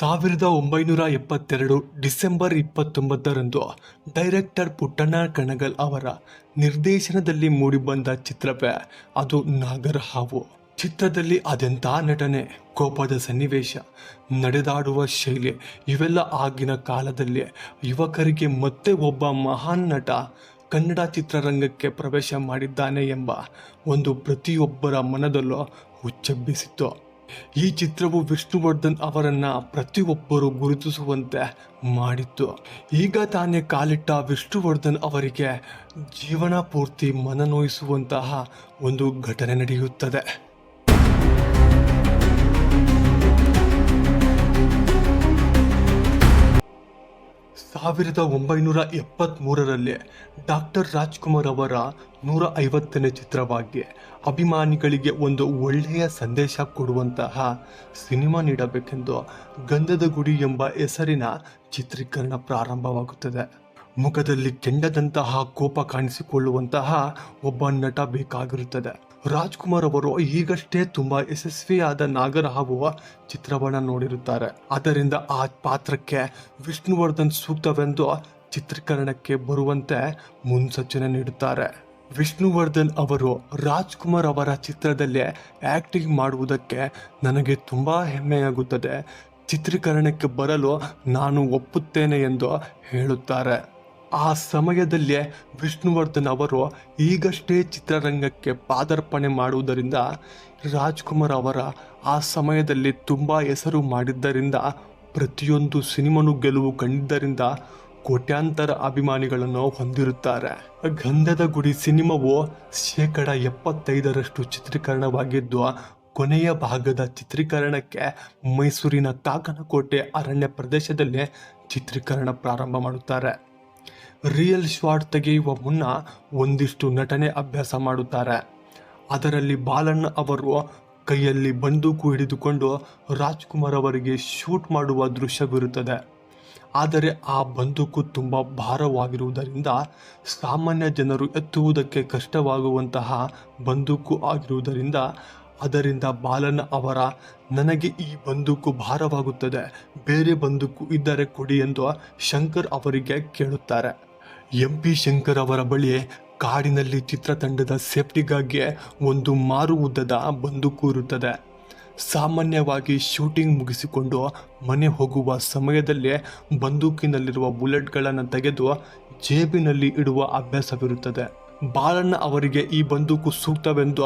ಸಾವಿರದ ಒಂಬೈನೂರ ಎಪ್ಪತ್ತೆರಡು ಡಿಸೆಂಬರ್ ಇಪ್ಪತ್ತೊಂಬತ್ತರಂದು ಡೈರೆಕ್ಟರ್ ಪುಟ್ಟಣ್ಣ ಕಣಗಲ್ ಅವರ ನಿರ್ದೇಶನದಲ್ಲಿ ಮೂಡಿಬಂದ ಚಿತ್ರವೇ ಅದು ನಾಗರಹಾವು ಚಿತ್ರದಲ್ಲಿ ಅದೆಂಥ ನಟನೆ, ಕೋಪದ ಸನ್ನಿವೇಶ, ನಡೆದಾಡುವ ಶೈಲಿ, ಇವೆಲ್ಲ ಆಗಿನ ಕಾಲದಲ್ಲಿ ಯುವಕರಿಗೆ ಮತ್ತೆ ಒಬ್ಬ ಮಹಾನ್ ನಟ ಕನ್ನಡ ಚಿತ್ರರಂಗಕ್ಕೆ ಪ್ರವೇಶ ಮಾಡಿದ್ದಾನೆ ಎಂಬ ಒಂದು ಪ್ರತಿಯೊಬ್ಬರ ಮನದಲ್ಲೂ ಹುಚ್ಚೆಬ್ಬಿಸಿತ್ತು. ಈ ಚಿತ್ರವು ವಿಷ್ಣುವರ್ಧನ್ ಅವರನ್ನ ಪ್ರತಿಯೊಬ್ಬರು ಗುರುತಿಸುವಂತೆ ಮಾಡಿತ್ತು. ಈಗ ತಾನೇ ಕಾಲಿಟ್ಟ ವಿಷ್ಣುವರ್ಧನ್ ಅವರಿಗೆ ಜೀವನ ಪೂರ್ತಿ ಮನನೋಯಿಸುವಂತಹ ಒಂದು ಘಟನೆ ನಡೆಯುತ್ತದೆ. ಸಾವಿರದ ಒಂಬೈನೂರ ಎಪ್ಪತ್ತ್ಮೂರರಲ್ಲಿ ಡಾಕ್ಟರ್ ರಾಜ್ಕುಮಾರ್ ಅವರ ನೂರ ಐವತ್ತನೇ ಚಿತ್ರವಾಗಿ ಅಭಿಮಾನಿಗಳಿಗೆ ಒಂದು ಒಳ್ಳೆಯ ಸಂದೇಶ ಕೊಡುವಂತಹ ಸಿನಿಮಾ ನೀಡಬೇಕೆಂದು ಗಂಧದ ಗುಡಿ ಎಂಬ ಹೆಸರಿನ ಚಿತ್ರೀಕರಣ ಪ್ರಾರಂಭವಾಗುತ್ತದೆ. ಮುಖದಲ್ಲಿ ಕೆಂಡದಂತಹ ಕೋಪ ಕಾಣಿಸಿಕೊಳ್ಳುವಂತಹ ಒಬ್ಬ ನಟ ಬೇಕಾಗಿರುತ್ತದೆ. ರಾಜ್ಕುಮಾರ್ ಅವರು ಈಗಷ್ಟೇ ತುಂಬಾ ಯಶಸ್ವಿಯಾದ ನಾಗರಹಾವು ಚಿತ್ರವನ್ನ ನೋಡಿರುತ್ತಾರೆ. ಆದ್ದರಿಂದ ಆ ಪಾತ್ರಕ್ಕೆ ವಿಷ್ಣುವರ್ಧನ್ ಸೂಕ್ತವೆಂದು ಚಿತ್ರೀಕರಣಕ್ಕೆ ಬರುವಂತೆ ಮುನ್ಸೂಚನೆ ನೀಡುತ್ತಾರೆ. ವಿಷ್ಣುವರ್ಧನ್ ಅವರು ರಾಜ್ಕುಮಾರ್ ಅವರ ಚಿತ್ರದಲ್ಲಿ ಆಕ್ಟಿಂಗ್ ಮಾಡುವುದಕ್ಕೆ ನನಗೆ ತುಂಬಾ ಹೆಮ್ಮೆಯಾಗುತ್ತದೆ. ಚಿತ್ರೀಕರಣಕ್ಕೆ ಬರಲು ನಾನು ಒಪ್ಪುತ್ತೇನೆ ಎಂದು ಹೇಳುತ್ತಾರೆ. ಆ ಸಮಯದಲ್ಲೇ ವಿಷ್ಣುವರ್ಧನ್ ಅವರು ಈಗಷ್ಟೇ ಚಿತ್ರರಂಗಕ್ಕೆ ಪಾದಾರ್ಪಣೆ ಮಾಡುವುದರಿಂದ ರಾಜ್ಕುಮಾರ್ ಅವರ ಆ ಸಮಯದಲ್ಲಿ ತುಂಬ ಹೆಸರು ಮಾಡಿದ್ದರಿಂದ ಪ್ರತಿಯೊಂದು ಸಿನಿಮಾನು ಗೆಲುವು ಕಂಡಿದ್ದರಿಂದ ಕೋಟ್ಯಾಂತರ ಅಭಿಮಾನಿಗಳನ್ನು ಹೊಂದಿರುತ್ತಾರೆ. ಗಂಧದ ಗುಡಿ ಸಿನಿಮಾವು ಶೇಕಡ ಎಪ್ಪತ್ತೈದರಷ್ಟು ಚಿತ್ರೀಕರಣವಾಗಿದ್ದು, ಕೊನೆಯ ಭಾಗದ ಚಿತ್ರೀಕರಣಕ್ಕೆ ಮೈಸೂರಿನ ಕಾಕನಕೋಟೆ ಅರಣ್ಯ ಪ್ರದೇಶದಲ್ಲಿ ಚಿತ್ರೀಕರಣ ಪ್ರಾರಂಭ ಮಾಡುತ್ತಾರೆ. ರಿಯಲ್ ಶಾಟ್ ತೆಗೆಯುವ ಮುನ್ನ ಒಂದಿಷ್ಟು ನಟನೆ ಅಭ್ಯಾಸ ಮಾಡುತ್ತಾರೆ. ಅದರಲ್ಲಿ ಬಾಲಣ್ಣ ಅವರು ಕೈಯಲ್ಲಿ ಬಂದೂಕು ಹಿಡಿದುಕೊಂಡು ರಾಜ್ಕುಮಾರ್ ಅವರಿಗೆ ಶೂಟ್ ಮಾಡುವ ದೃಶ್ಯವಿರುತ್ತದೆ. ಆದರೆ ಆ ಬಂದೂಕು ತುಂಬ ಭಾರವಾಗಿರುವುದರಿಂದ ಸಾಮಾನ್ಯ ಜನರು ಎತ್ತುವುದಕ್ಕೆ ಕಷ್ಟವಾಗುವಂತಹ ಬಂದೂಕು ಆಗಿರುವುದರಿಂದ ಅದರಿಂದ ಬಾಲನ್ ಅವರ ನನಗೆ ಈ ಬಂದೂಕು ಭಾರವಾಗುತ್ತದೆ, ಬೇರೆ ಬಂದೂಕು ಇದ್ದರೆ ಕೊಡಿ ಎಂದು ಶಂಕರ್ ಅವರಿಗೆ ಕೇಳುತ್ತಾರೆ. ಎಂ ಪಿ ಶಂಕರ್ ಅವರ ಬಳಿ ಕಾಡಿನಲ್ಲಿ ಚಿತ್ರತಂಡದ ಸೇಫ್ಟಿಗಾಗಿ ಒಂದು ಮಾರು ಉದ್ದದ ಬಂದೂಕು ಇರುತ್ತದೆ. ಸಾಮಾನ್ಯವಾಗಿ ಶೂಟಿಂಗ್ ಮುಗಿಸಿಕೊಂಡು ಮನೆ ಹೋಗುವ ಸಮಯದಲ್ಲಿ ಬಂದೂಕಿನಲ್ಲಿರುವ ಬುಲೆಟ್ಗಳನ್ನು ತೆಗೆದು ಜೇಬಿನಲ್ಲಿ ಇಡುವ ಅಭ್ಯಾಸವಿರುತ್ತದೆ. ಬಾಳಣ್ಣ ಅವರಿಗೆ ಈ ಬಂದೂಕು ಸೂಕ್ತವೆಂದು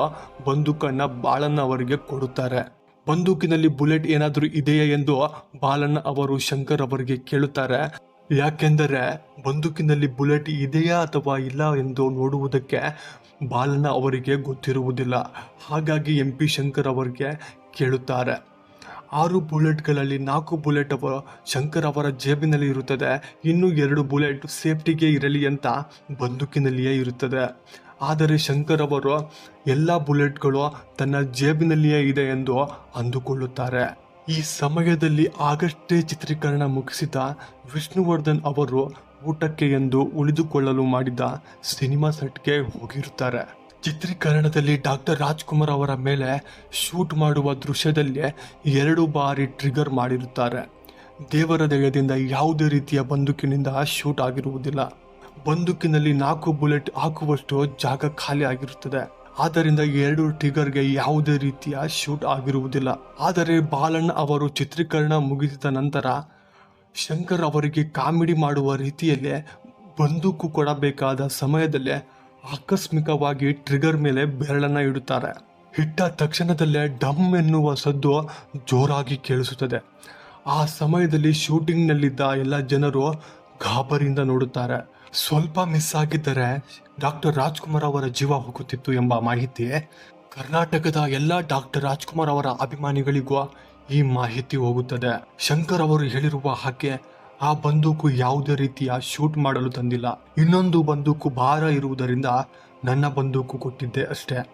ಬಂದೂಕನ್ನು ಬಾಳಣ್ಣ ಅವರಿಗೆ ಕೊಡುತ್ತಾರೆ. ಬಂದೂಕಿನಲ್ಲಿ ಬುಲೆಟ್ ಏನಾದರೂ ಇದೆಯಾ ಎಂದು ಬಾಲಣ್ಣ ಅವರು ಶಂಕರ್ ಅವರಿಗೆ ಕೇಳುತ್ತಾರೆ. ಯಾಕೆಂದರೆ ಬಂದೂಕಿನಲ್ಲಿ ಬುಲೆಟ್ ಇದೆಯಾ ಅಥವಾ ಇಲ್ಲ ಎಂದು ನೋಡುವುದಕ್ಕೆ ಬಾಲನ ಅವರಿಗೆ ಗೊತ್ತಿರುವುದಿಲ್ಲ. ಹಾಗಾಗಿ ಎಂ ಪಿ ಶಂಕರ್ ಅವರಿಗೆ ಕೇಳುತ್ತಾರೆ. ಆರು ಬುಲೆಟ್ಗಳಲ್ಲಿ ನಾಲ್ಕು ಬುಲೆಟ್ ಅವರು ಶಂಕರ್ ಅವರ ಜೇಬಿನಲ್ಲಿ ಇರುತ್ತದೆ. ಇನ್ನೂ ಎರಡು ಬುಲೆಟ್ ಸೇಫ್ಟಿಗೆ ಇರಲಿ ಅಂತ ಬಂದೂಕಿನಲ್ಲಿಯೇ ಇರುತ್ತದೆ. ಆದರೆ ಶಂಕರ್ ಅವರು ಎಲ್ಲ ಬುಲೆಟ್ಗಳು ತನ್ನ ಜೇಬಿನಲ್ಲಿಯೇ ಇದೆ ಎಂದು ಅಂದುಕೊಳ್ಳುತ್ತಾರೆ. ಈ ಸಮಯದಲ್ಲಿ ಆಗಷ್ಟೇ ಚಿತ್ರೀಕರಣ ಮುಗಿಸಿದ ವಿಷ್ಣುವರ್ಧನ್ ಅವರು ಊಟಕ್ಕೆ ಎಂದು ಉಳಿದುಕೊಳ್ಳಲು ಮಾಡಿದ ಸಿನಿಮಾ ಸೆಟ್ಗೆ ಹೋಗಿರುತ್ತಾರೆ. ಚಿತ್ರೀಕರಣದಲ್ಲಿ ಡಾಕ್ಟರ್ ರಾಜ್ಕುಮಾರ್ ಅವರ ಮೇಲೆ ಶೂಟ್ ಮಾಡುವ ದೃಶ್ಯದಲ್ಲಿ ಎರಡು ಬಾರಿ ಟ್ರಿಗರ್ ಮಾಡಿರುತ್ತಾರೆ. ದೇವರ ದಯದಿಂದ ಯಾವುದೇ ರೀತಿಯ ಬಂದೂಕಿನಿಂದ ಶೂಟ್ ಆಗಿರುವುದಿಲ್ಲ. ಬಂದೂಕಿನಲ್ಲಿ ನಾಲ್ಕು ಬುಲೆಟ್ ಹಾಕುವಷ್ಟು ಜಾಗ ಖಾಲಿ ಆಗಿರುತ್ತದೆ. ಆದ್ದರಿಂದ ಎರಡು ಟಿಗರ್ಗೆ ಯಾವುದೇ ರೀತಿಯ ಶೂಟ್ ಆಗಿರುವುದಿಲ್ಲ. ಆದರೆ ಬಾಲಣ್ಣ ಅವರು ಚಿತ್ರೀಕರಣ ಮುಗಿಸಿದ ನಂತರ ಶಂಕರ್ ಅವರಿಗೆ ಕಾಮಿಡಿ ಮಾಡುವ ರೀತಿಯಲ್ಲೇ ಬಂದೂಕು ಕೊಡಬೇಕಾದ ಸಮಯದಲ್ಲೇ ಆಕಸ್ಮಿಕವಾಗಿ ಟ್ರಿಗರ್ ಮೇಲೆ ಬೆರಳನ್ನು ಇಡುತ್ತಾರೆ. ಇಟ್ಟ ತಕ್ಷಣದಲ್ಲೇ ಡಮ್ ಎನ್ನುವ ಸದ್ದು ಜೋರಾಗಿ ಕೇಳಿಸುತ್ತದೆ. ಆ ಸಮಯದಲ್ಲಿ ಶೂಟಿಂಗ್ನಲ್ಲಿದ್ದ ಎಲ್ಲ ಜನರು ಗಾಬರಿಯಿಂದ ನೋಡುತ್ತಾರೆ. ಸ್ವಲ್ಪ ಮಿಸ್ ಆಗಿದ್ದರೆ ಡಾಕ್ಟರ್ ರಾಜ್ಕುಮಾರ್ ಅವರ ಜೀವ ಹೋಗುತ್ತಿತ್ತು ಎಂಬ ಮಾಹಿತಿ ಕರ್ನಾಟಕದ ಎಲ್ಲ ಡಾಕ್ಟರ್ ರಾಜ್ಕುಮಾರ್ ಅವರ ಅಭಿಮಾನಿಗಳಿಗೂ ಈ ಮಾಹಿತಿ ಹೋಗುತ್ತದೆ. ಶಂಕರ್ ಅವರು ಹೇಳಿರುವ ಹಾಗೆ ಆ ಬಂದೂಕು ಯಾವುದೇ ರೀತಿಯ ಶೂಟ್ ಮಾಡಲು ತಂದಿಲ್ಲ. ಇನ್ನೊಂದು ಬಂದೂಕು ಭಾರ ಇರುವುದರಿಂದ ನನ್ನ ಬಂದೂಕು ಕೊಟ್ಟಿದ್ದೆ ಅಷ್ಟೇ.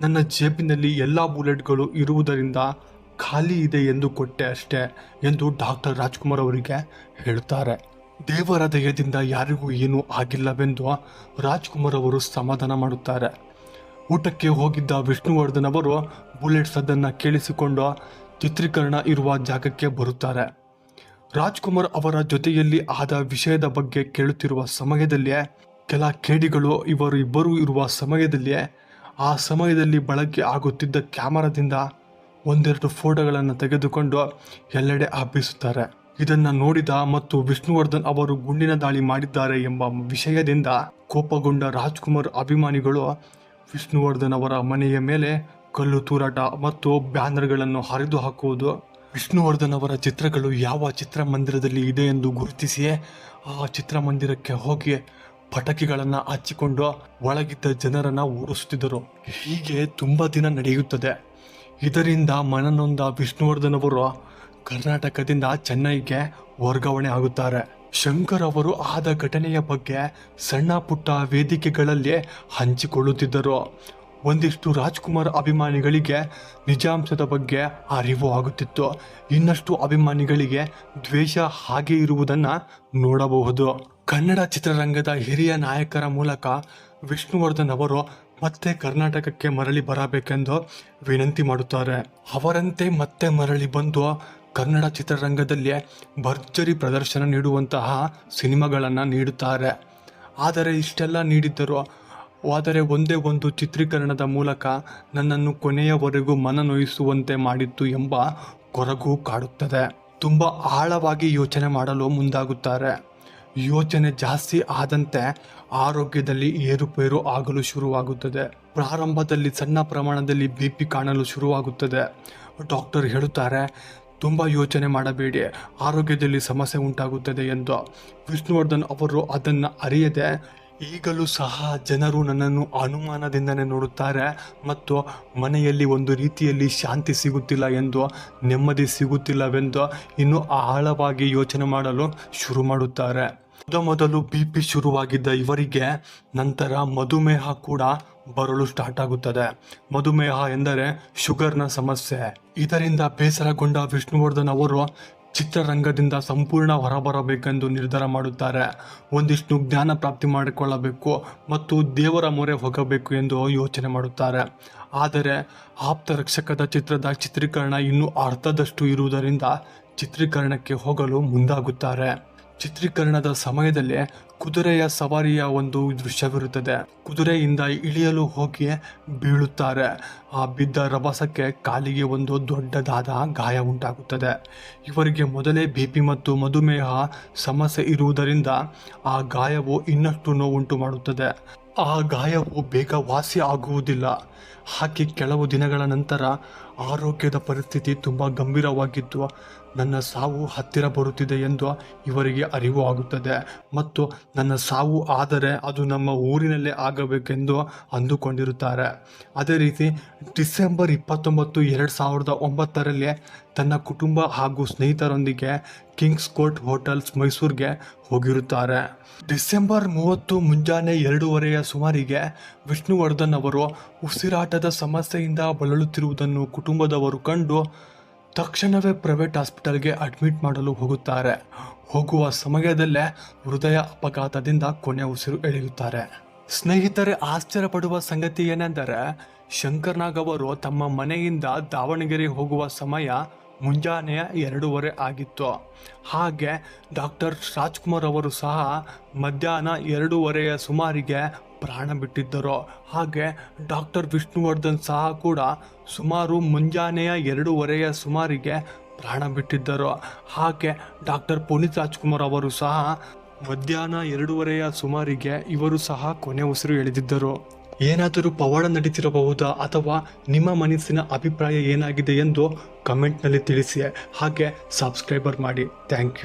ನನ್ನ ಜೇಬಿನಲ್ಲಿ ಎಲ್ಲ ಬುಲೆಟ್ಗಳು ಇರುವುದರಿಂದ ಖಾಲಿ ಇದೆ ಎಂದು ಕೊಟ್ಟೆ ಅಷ್ಟೇ ಎಂದು ಡಾಕ್ಟರ್ ರಾಜ್ಕುಮಾರ್ ಅವರಿಗೆ ಹೇಳುತ್ತಾರೆ ದೇವರ ದಯದಿಂದ ಯಾರಿಗೂ ಏನೂ ಆಗಿಲ್ಲವೆಂದು ರಾಜ್ಕುಮಾರ್ ಅವರು ಸಮಾಧಾನ ಮಾಡುತ್ತಾರೆ. ಊಟಕ್ಕೆ ಹೋಗಿದ್ದ ವಿಷ್ಣುವರ್ಧನ್ ಅವರು ಬುಲೆಟ್ ಸದ್ದನ್ನು ಕೇಳಿಸಿಕೊಂಡು ಚಿತ್ರೀಕರಣ ಇರುವ ಜಾಗಕ್ಕೆ ಬರುತ್ತಾರೆ. ರಾಜ್ಕುಮಾರ್ ಅವರ ಜೊತೆಯಲ್ಲಿ ಆದ ವಿಷಯದ ಬಗ್ಗೆ ಕೇಳುತ್ತಿರುವ ಸಮಯದಲ್ಲಿಯೇ, ಕೆಲ ಕೇಡಿಗಳು ಇವರು ಇಬ್ಬರು ಇರುವ ಸಮಯದಲ್ಲಿಯೇ, ಆ ಸಮಯದಲ್ಲಿ ಬಳಕೆ ಆಗುತ್ತಿದ್ದ ಕ್ಯಾಮರಾದಿಂದ ಒಂದೆರಡು ಫೋಟೋಗಳನ್ನು ತೆಗೆದುಕೊಂಡು ಎಲ್ಲೆಡೆ ಹಬ್ಬಿಸುತ್ತಾರೆ. ಇದನ್ನ ನೋಡಿದ ಮತ್ತು ವಿಷ್ಣುವರ್ಧನ್ ಅವರು ಗುಂಡಿನ ದಾಳಿ ಮಾಡಿದ್ದಾರೆ ಎಂಬ ವಿಷಯದಿಂದ ಕೋಪಗೊಂಡ ರಾಜ್ಕುಮಾರ್ ಅಭಿಮಾನಿಗಳು ವಿಷ್ಣುವರ್ಧನ್ ಅವರ ಮನೆಯ ಮೇಲೆ ಕಲ್ಲು ತೂರಾಟ ಮತ್ತು ಬ್ಯಾನರ್ಗಳನ್ನು ಹರಿದು ಹಾಕುವುದು. ವಿಷ್ಣುವರ್ಧನ್ ಅವರ ಚಿತ್ರಗಳು ಯಾವ ಚಿತ್ರಮಂದಿರದಲ್ಲಿ ಇದೆ ಎಂದು ಗುರುತಿಸಿ ಆ ಚಿತ್ರಮಂದಿರಕ್ಕೆ ಹೋಗಿ ಪಟಾಕಿಗಳನ್ನು ಹಚ್ಚಿಕೊಂಡು ಒಳಗಿದ್ದ ಜನರನ್ನ ಓಡಿಸುತ್ತಿದ್ದರು. ಹೀಗೆ ತುಂಬ ದಿನ ನಡೆಯುತ್ತದೆ. ಇದರಿಂದ ಮನನೊಂದ ವಿಷ್ಣುವರ್ಧನ್ ಅವರು ಕರ್ನಾಟಕದಿಂದ ಚೆನ್ನೈಗೆ ವರ್ಗಾವಣೆ ಆಗುತ್ತಾರೆ. ಶಂಕರ್ ಅವರು ಆದ ಘಟನೆಯ ಬಗ್ಗೆ ಸಣ್ಣ ಪುಟ್ಟ ವೇದಿಕೆಗಳಲ್ಲಿ ಹಂಚಿಕೊಳ್ಳುತ್ತಿದ್ದರು. ಒಂದಿಷ್ಟು ರಾಜ್ಕುಮಾರ್ ಅಭಿಮಾನಿಗಳಿಗೆ ನಿಜಾಂಶದ ಬಗ್ಗೆ ಅರಿವು ಆಗುತ್ತಿತ್ತು. ಇನ್ನಷ್ಟು ಅಭಿಮಾನಿಗಳಿಗೆ ದ್ವೇಷ ಹಾಗೆ ಇರುವುದನ್ನು ನೋಡಬಹುದು. ಕನ್ನಡ ಚಿತ್ರರಂಗದ ಹಿರಿಯ ನಾಯಕರ ಮೂಲಕ ವಿಷ್ಣುವರ್ಧನ್ ಅವರು ಮತ್ತೆ ಕರ್ನಾಟಕಕ್ಕೆ ಮರಳಿ ಬರಬೇಕೆಂದು ವಿನಂತಿ ಮಾಡುತ್ತಾರೆ. ಅವರಂತೆ ಮತ್ತೆ ಮರಳಿ ಬಂದು ಕನ್ನಡ ಚಿತ್ರರಂಗದಲ್ಲಿ ಭರ್ಜರಿ ಪ್ರದರ್ಶನ ನೀಡುವಂತಹ ಸಿನಿಮಾಗಳನ್ನು ನೀಡುತ್ತಾರೆ. ಆದರೆ ಇಷ್ಟೆಲ್ಲ ನೀಡಿದ್ದರು, ಆದರೆ ಒಂದೇ ಒಂದು ಚಿತ್ರೀಕರಣದ ಮೂಲಕ ನನ್ನನ್ನು ಕೊನೆಯವರೆಗೂ ಮನನೊಯಿಸುವಂತೆ ಮಾಡಿತ್ತು ಎಂಬ ಕೊರಗು ಕಾಡುತ್ತದೆ. ತುಂಬ ಆಳವಾಗಿ ಯೋಚನೆ ಮಾಡಲು ಮುಂದಾಗುತ್ತಾರೆ. ಯೋಚನೆ ಜಾಸ್ತಿ ಆದಂತೆ ಆರೋಗ್ಯದಲ್ಲಿ ಏರುಪೇರು ಆಗಲು ಶುರುವಾಗುತ್ತದೆ. ಪ್ರಾರಂಭದಲ್ಲಿ ಸಣ್ಣ ಪ್ರಮಾಣದಲ್ಲಿ ಬಿ ಪಿ ಕಾಣಲು ಶುರುವಾಗುತ್ತದೆ. ಡಾಕ್ಟರ್ ಹೇಳುತ್ತಾರೆ ತುಂಬ ಯೋಚನೆ ಮಾಡಬೇಡಿ. ಆರೋಗ್ಯದಲ್ಲಿ ಸಮಸ್ಯೆ ಉಂಟಾಗುತ್ತದೆ ಎಂದು ವಿಷ್ಣುವರ್ಧನ್ ಅವರು ಅದನ್ನು ಅರಿಯದೆ, ಈಗಲೂ ಸಹ ಜನರು ನನ್ನನ್ನು ಅನುಮಾನದಿಂದನೇ ನೋಡುತ್ತಾರೆ ಮತ್ತು ಮನೆಯಲ್ಲಿ ಒಂದು ರೀತಿಯಲ್ಲಿ ಶಾಂತಿ ಸಿಗುತ್ತಿಲ್ಲ ಎಂದು, ನೆಮ್ಮದಿ ಸಿಗುತ್ತಿಲ್ಲವೆಂದು ಇನ್ನೂ ಆಳವಾಗಿ ಯೋಚನೆ ಮಾಡಲು ಶುರು ಮಾಡುತ್ತಾರೆ. ಮೊದಮೊದಲು ಬಿ ಪಿ ಶುರುವಾಗಿದ್ದ ಇವರಿಗೆ ನಂತರ ಮಧುಮೇಹ ಕೂಡ ಬರಲು ಸ್ಟಾರ್ಟ್ ಆಗುತ್ತದೆ. ಮಧುಮೇಹ ಎಂದರೆ ಶುಗರ್ನ ಸಮಸ್ಯೆ. ಇದರಿಂದ ಬೇಸರಗೊಂಡ ವಿಷ್ಣುವರ್ಧನ್ ಅವರು ಚಿತ್ರರಂಗದಿಂದ ಸಂಪೂರ್ಣ ಹೊರಬರಬೇಕೆಂದು ನಿರ್ಧಾರ ಮಾಡುತ್ತಾರೆ. ಒಂದಿಷ್ಟು ಜ್ಞಾನ ಪ್ರಾಪ್ತಿ ಮಾಡಿಕೊಳ್ಳಬೇಕು ಮತ್ತು ದೇವರ ಮೊರೆ ಹೋಗಬೇಕು ಎಂದು ಯೋಚನೆ ಮಾಡುತ್ತಾರೆ. ಆದರೆ ಆಪ್ತ ರಕ್ಷಕದ ಚಿತ್ರದ ಚಿತ್ರೀಕರಣ ಇನ್ನೂ ಅರ್ಧದಷ್ಟು ಇರುವುದರಿಂದ ಚಿತ್ರೀಕರಣಕ್ಕೆ ಹೋಗಲು ಮುಂದಾಗುತ್ತಾರೆ. ಚಿತ್ರೀಕರಣದ ಸಮಯದಲ್ಲಿ ಕುದುರೆಯ ಸವಾರಿಯ ಒಂದು ದೃಶ್ಯವಿರುತ್ತದೆ. ಕುದುರೆಯಿಂದ ಇಳಿಯಲು ಹೋಗಿ ಬೀಳುತ್ತಾರೆ. ಆ ಬಿದ್ದ ರಭಸಕ್ಕೆ ಕಾಲಿಗೆ ಒಂದು ದೊಡ್ಡದಾದ ಗಾಯ ಉಂಟಾಗುತ್ತದೆ. ಇವರಿಗೆ ಮೊದಲೇ ಬಿ ಪಿ ಮತ್ತು ಮಧುಮೇಹ ಸಮಸ್ಯೆ ಇರುವುದರಿಂದ ಆ ಗಾಯವು ಇನ್ನಷ್ಟು ನೋವುಂಟು ಮಾಡುತ್ತದೆ. ಆ ಗಾಯವು ಬೇಗ ವಾಸಿ ಆಗುವುದಿಲ್ಲ. ಹಾಗೆ ಕೆಲವು ದಿನಗಳ ನಂತರ ಆರೋಗ್ಯದ ಪರಿಸ್ಥಿತಿ ತುಂಬ ಗಂಭೀರವಾಗಿದ್ದು ನನ್ನ ಸಾವು ಹತ್ತಿರ ಬರುತ್ತಿದೆ ಎಂದು ಇವರಿಗೆ ಅರಿವು ಆಗುತ್ತದೆ. ಮತ್ತು ನನ್ನ ಸಾವು ಆದರೆ ಅದು ನಮ್ಮ ಊರಿನಲ್ಲೇ ಆಗಬೇಕೆಂದು ಅಂದುಕೊಂಡಿರುತ್ತಾರೆ. ಅದೇ ರೀತಿ ಡಿಸೆಂಬರ್ ಇಪ್ಪತ್ತೊಂಬತ್ತು ಎರಡು ಸಾವಿರದ ಒಂಬತ್ತರಲ್ಲಿ ತನ್ನ ಕುಟುಂಬ ಹಾಗೂ ಸ್ನೇಹಿತರೊಂದಿಗೆ ಕಿಂಗ್ಸ್ ಕೋರ್ಟ್ ಹೋಟೆಲ್ಸ್ ಮೈಸೂರಿಗೆ ಹೋಗಿರುತ್ತಾರೆ. ಡಿಸೆಂಬರ್ ಮೂವತ್ತು ಮುಂಜಾನೆ ಎರಡೂವರೆಯ ಸುಮಾರಿಗೆ ವಿಷ್ಣುವರ್ಧನ್ ಅವರು ಉಸಿರಾಟದ ಸಮಸ್ಯೆಯಿಂದ ಬಳಲುತ್ತಿರುವುದನ್ನು ಕುಟುಂಬದವರು ಕಂಡು ತಕ್ಷಣವೇ ಪ್ರೈವೇಟ್ ಹಾಸ್ಪಿಟಲ್ಗೆ ಅಡ್ಮಿಟ್ ಮಾಡಲು ಹೋಗುತ್ತಾರೆ. ಹೋಗುವ ಸಮಯದಲ್ಲೇ ಹೃದಯ ಅಪಘಾತದಿಂದ ಕೊನೆ ಉಸಿರು ಎಳೆಯುತ್ತಾರೆ. ಸ್ನೇಹಿತರೆ, ಆಶ್ಚರ್ಯಪಡುವ ಸಂಗತಿ ಏನೆಂದರೆ, ಶಂಕರ್ನಾಗ್ ಅವರು ತಮ್ಮ ಮನೆಯಿಂದ ದಾವಣಗೆರೆ ಹೋಗುವ ಸಮಯ ಮುಂಜಾನೆಯ ಎರಡೂವರೆ ಆಗಿತ್ತು. ಹಾಗೆ ಡಾಕ್ಟರ್ ರಾಜ್ಕುಮಾರ್ ಅವರು ಸಹ ಮಧ್ಯಾಹ್ನ ಎರಡೂವರೆಯ ಸುಮಾರಿಗೆ ಪ್ರಾಣ ಬಿಟ್ಟಿದ್ದರು? ಹಾಗೆ ಡಾಕ್ಟರ್ ವಿಷ್ಣುವರ್ಧನ್ ಸಹ ಕೂಡ ಸುಮಾರು ಮುಂಜಾನೆಯ ಎರಡೂವರೆಯ ಸುಮಾರಿಗೆ ಪ್ರಾಣ ಬಿಟ್ಟಿದ್ದರು. ಹಾಗೆ ಡಾಕ್ಟರ್ ಪುನೀತ್ ರಾಜ್ಕುಮಾರ್ ಅವರು ಸಹ ಮಧ್ಯಾಹ್ನ ಎರಡೂವರೆಯ ಸುಮಾರಿಗೆ ಇವರು ಸಹ ಕೊನೆ ಉಸಿರು ಎಳೆದಿದ್ದರು. ಏನಾದರೂ ಪವಾಡ ನಡೀತಿರಬಹುದಾ ಅಥವಾ ನಿಮ್ಮ ಮನಸ್ಸಿನ ಅಭಿಪ್ರಾಯ ಏನಾಗಿದೆ ಎಂದು ಕಮೆಂಟ್ನಲ್ಲಿ ತಿಳಿಸಿ. ಹಾಗೆ ಸಬ್ಸ್ಕ್ರೈಬರ್ ಮಾಡಿ. Thank you.